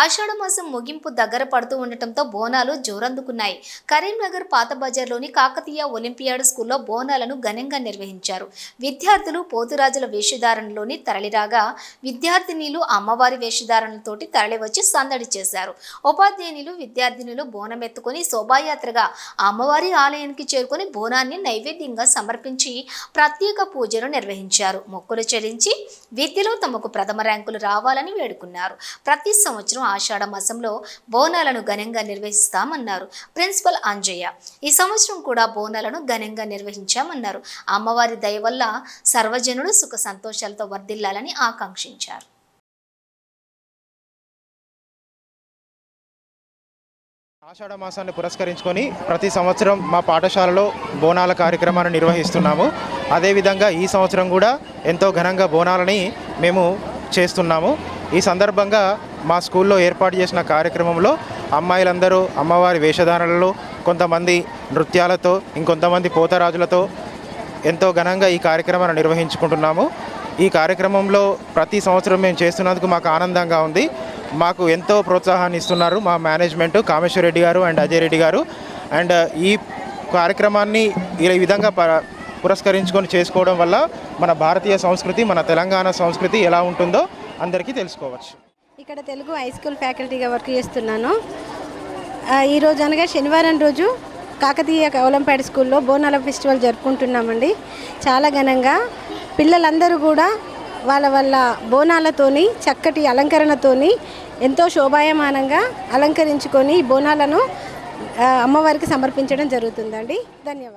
ఆషాఢ మాసం ముగింపు దగ్గర పడుతూ ఉండటంతో బోనాలు జోరందుకున్నాయి. కరీంనగర్ పాత బజార్లోని కాకతీయ ఒలింపియాడ్ స్కూల్లో బోనాలను ఘనంగా నిర్వహించారు. విద్యార్థులు పోతురాజుల వేషధారణలోని తరలిరాగా విద్యార్థినీలు అమ్మవారి వేషధారణలతోటి తరలివచ్చి సందడి చేశారు. ఉపాధ్యాయులు విద్యార్థినులు బోనం ఎత్తుకొని శోభాయాత్రగా అమ్మవారి ఆలయానికి చేరుకొని బోనాన్ని నైవేద్యంగా సమర్పించి ప్రత్యేక పూజలు నిర్వహించారు. మొక్కులు చెల్లించి విద్యలో తమకు ప్రథమ ర్యాంకులు రావాలని వేడుకున్నారు. ప్రతి సంవత్సరం ఆషాఢ మాసంలో బోనాలను ఘనంగా నిర్వహిస్తామన్నారు ప్రిన్సిపల్ అంజయ్య. ఈ సంవత్సరం కూడా బోనాలను ఘనంగా నిర్వహించామన్నారు. అమ్మవారి దయ వల్ల సర్వజనులు సుఖ సంతోషాలతో వర్ధిల్లాలని ఆకాంక్షించారు. ఆషాఢ మాసాన్ని పురస్కరించుకొని ప్రతి సంవత్సరం మా పాఠశాలలో బోనాల కార్యక్రమాన్ని నిర్వహిస్తున్నాము. అదేవిధంగా ఈ సంవత్సరం కూడా ఎంతో ఘనంగా బోనాలని మేము చేస్తున్నాము. ఈ సందర్భంగా మా స్కూల్లో ఏర్పాటు చేసిన కార్యక్రమంలో అమ్మాయిలందరూ అమ్మవారి వేషధారణలో కొంతమంది నృత్యాలతో ఇంకొంతమంది పోతరాజులతో ఎంతో ఘనంగా ఈ కార్యక్రమాన్ని నిర్వహించుకుంటున్నాము. ఈ కార్యక్రమంలో ప్రతి సంవత్సరం మేము చేస్తున్నందుకు మాకు ఆనందంగా ఉంది. మాకు ఎంతో ప్రోత్సాహాన్ని ఇస్తున్నారు మా మేనేజ్మెంట్ కామేశ్వర రెడ్డి గారు అండ్ అజయ్ రెడ్డి గారు. అండ్ ఈ కార్యక్రమాన్ని ఈ విధంగా ప- పురస్కరించుకొని చేసుకోవడం వల్ల మన భారతీయ సంస్కృతి మన తెలంగాణ సంస్కృతి ఎలా ఉంటుందో అందరికీ తెలుసుకోవచ్చు. ఇక్కడ తెలుగు హై స్కూల్ ఫ్యాకల్టీగా వర్క్ చేస్తున్నాను. ఈరోజు అనగా శనివారం రోజు కాకతీయ ఒలింపియాడ్ స్కూల్లో బోనాల ఫెస్టివల్ జరుపుకుంటున్నామండి. చాలా ఘనంగా పిల్లలందరూ కూడా వాళ్ళ వాళ్ళ బోనాలతోని చక్కటి అలంకరణతోని ఎంతో శోభాయమానంగా అలంకరించుకొని బోనాలను అమ్మవారికి సమర్పించడం జరుగుతుందండి. ధన్యవాదాలు.